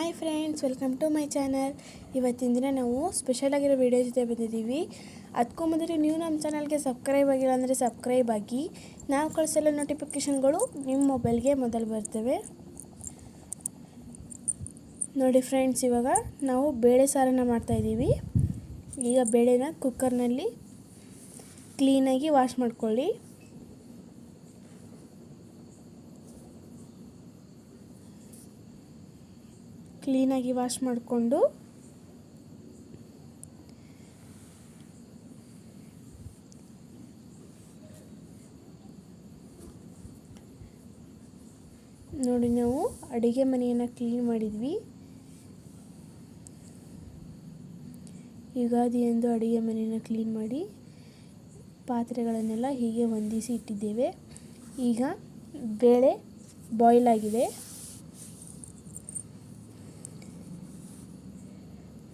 Hi friends welcome to my channel ಇವತ್ತಿನ ದಿನ ನಾವು ಸ್ಪೆಷಲ್ ಆಗಿರೋ ವಿಡಿಯೋ ಜೊತೆ ಬಂದಿದ್ದೀವಿ. ಅದಕ್ಕೂ ಮೊದಲು ನೀವು ನಮ್ಮ ಚಾನಲ್ಗೆ ಸಬ್ಸ್ಕ್ರೈಬ್ ಆಗಿಲ್ಲ ಅಂದರೆ ಸಬ್ಸ್ಕ್ರೈಬ್ ಆಗಿ, ನಾವು ಕಳಿಸಲ್ಲ ನೋಟಿಫಿಕೇಷನ್ಗಳು ನಿಮ್ಮ ಮೊಬೈಲ್ಗೆ ಮೊದಲು ಬರ್ತವೆ. ನೋಡಿ ಫ್ರೆಂಡ್ಸ್ ಇವಾಗ ನಾವು ಬೇಳೆ ಸಾರನ್ನು ಮಾಡ್ತಾಯಿದ್ದೀವಿ ಈಗ ಬೇಳೆನ ಕುಕ್ಕರ್ನಲ್ಲಿ ಕ್ಲೀನಾಗಿ ವಾಶ್ ಮಾಡ್ಕೊಳ್ಳಿ. ಕ್ಲೀನಾಗಿ ವಾಶ್ ಮಾಡಿಕೊಂಡು ನೋಡಿ ನಾವು ಅಡುಗೆ ಮನೆಯನ್ನು ಕ್ಲೀನ್ ಮಾಡಿದ್ವಿ. ಯುಗಾದಿ ಎಂದು ಅಡುಗೆ ಮನೆಯನ್ನು ಕ್ಲೀನ್ ಮಾಡಿ ಪಾತ್ರೆಗಳನ್ನೆಲ್ಲ ಹೀಗೆ ಹೊಂದಿಸಿ ಇಟ್ಟಿದ್ದೇವೆ. ಈಗ ಬೇಳೆ ಬಾಯ್ಲ್ ಆಗಿದೆ.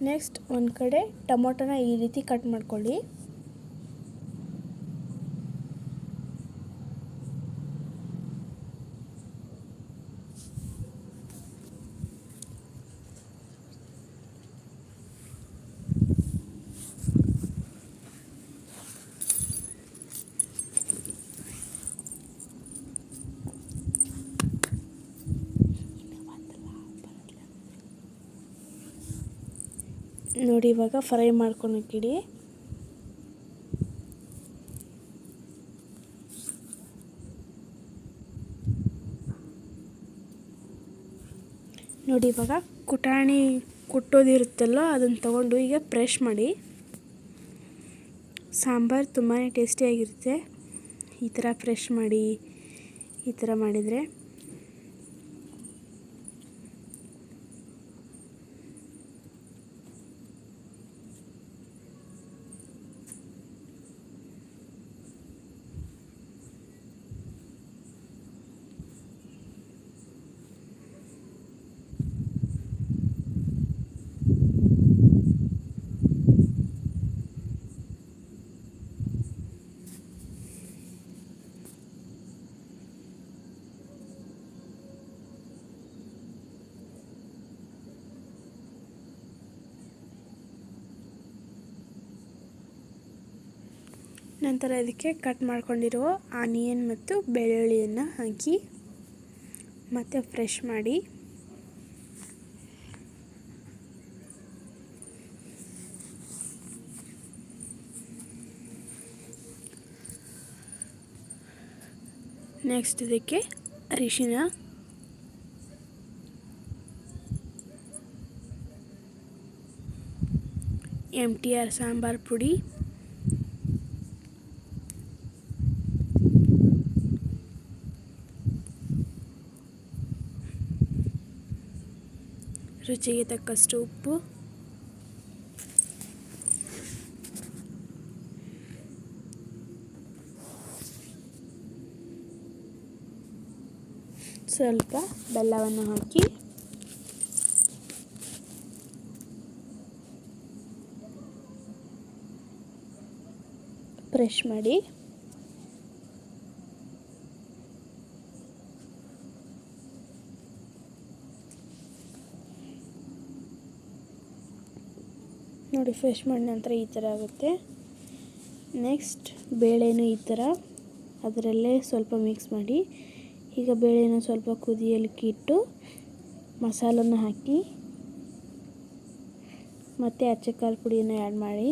ನೆಕ್ಸ್ಟ್ ಒಂದು ಕಡೆ ಟೊಮೊಟೊನ ಈ ರೀತಿ ಕಟ್ ಮಾಡ್ಕೊಳ್ಳಿ. ನೋಡಿ ಇವಾಗ ಫ್ರೈ ಮಾಡ್ಕೊಳಕ್ಕಿಡಿ ನೋಡಿ ಇವಾಗ ಕುಟಾಣಿ ಕುಟ್ಟೋದಿರುತ್ತಲ್ಲ ಅದನ್ನು ತಗೊಂಡು ಈಗ ಪ್ರೆಶ್ ಮಾಡಿ. ಸಾಂಬಾರು ತುಂಬಾ ಟೇಸ್ಟಿಯಾಗಿರುತ್ತೆ ಈ ಥರ ಫ್ರೆಶ್ ಮಾಡಿ, ಈ ಥರ ಮಾಡಿದರೆ. ನಂತರ ಇದಕ್ಕೆ ಕಟ್ ಮಾಡ್ಕೊಂಡಿರುವ ಆನಿಯನ್ ಮತ್ತು ಬೆಳ್ಳುಳ್ಳಿಯನ್ನು ಹಾಕಿ, ಮತ್ತೆ ಫ್ರೆಶ್ ಮಾಡಿ. ನೆಕ್ಸ್ಟ್ ಇದಕ್ಕೆ ಅರಿಶಿನ. ಎಂ ಟಿ ಆರ್ ಸಾಂಬಾರು ಪುಡಿ. ರುಚಿಗೆ ತಕ್ಕಷ್ಟು ಉಪ್ಪು. ಸ್ವಲ್ಪ ಬೆಲ್ಲವನ್ನು ಹಾಕಿ. ಫ್ರೆಶ್ ಮಾಡಿ. ನೋಡಿ ಫ್ರೆಶ್ ಮಾಡಿದ ನಂತರ ಈ ಥರ ಆಗುತ್ತೆ. ನೆಕ್ಸ್ಟ್ ಬೇಳೆನೂ ಈ ಥರ. ಅದರಲ್ಲೇ ಸ್ವಲ್ಪ ಮಿಕ್ಸ್ ಮಾಡಿ. ಈಗ ಬೇಳೆನ ಸ್ವಲ್ಪ ಕುದಿಯಲಿಕ್ಕೆ ಇಟ್ಟು ಮಸಾಲನ ಹಾಕಿ, ಮತ್ತು ಅಚ್ಚ ಖಾರ ಪುಡಿಯನ್ನು ಆ್ಯಡ್ ಮಾಡಿ.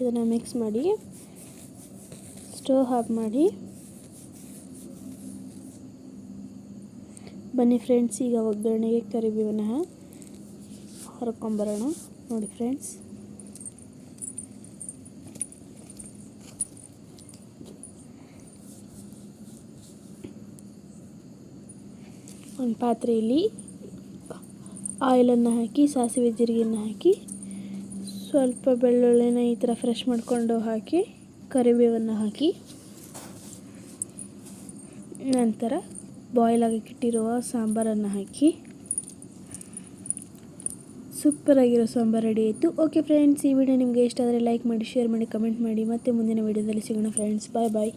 ಇದನ್ನು ಮಿಕ್ಸ್ ಮಾಡಿ ಸ್ಟವ್ ಆಫ್ ಮಾಡಿ. ಬನ್ನಿ ಫ್ರೆಂಡ್ಸ್ ಈಗ ಒಗ್ಗರಣೆಗೆ ಕರಿಬೇವನ್ನ ಹರ್ಕೊಂಬರೋಣ. ನೋಡಿ ಫ್ರೆಂಡ್ಸ್ ಒಂದು ಪಾತ್ರೆಯಲ್ಲಿ ಆಯಿಲನ್ನು ಹಾಕಿ, ಸಾಸಿವೆ ಜೀರಿಗೆಯನ್ನು ಹಾಕಿ, ಸ್ವಲ್ಪ ಬೆಳ್ಳುಳ್ಳಿನ ಈ ಥರ ಫ್ರೆಶ್ ಮಾಡಿಕೊಂಡು ಹಾಕಿ, ಕರಿಬೇವನ್ನು ಹಾಕಿ, ನಂತರ ಬಾಯ್ಲ್ ಆಗಿಟ್ಟಿರುವ ಸಾಂಬಾರನ್ನು ಹಾಕಿ. ಸೂಪರಾಗಿರೋ ಸಾಂಬಾರು ರೆಡಿ ಆಯಿತು. ಓಕೆ ಫ್ರೆಂಡ್ಸ್ ಈ ವಿಡಿಯೋ ನಿಮಗೆ ಇಷ್ಟ ಆದರೆ ಲೈಕ್ ಮಾಡಿ ಶೇರ್ ಮಾಡಿ ಕಮೆಂಟ್ ಮಾಡಿ. ಮತ್ತೆ ಮುಂದಿನ ವಿಡಿಯೋದಲ್ಲಿ ಸಿಗೋಣ ಫ್ರೆಂಡ್ಸ್ ಬಾಯ್ ಬಾಯ್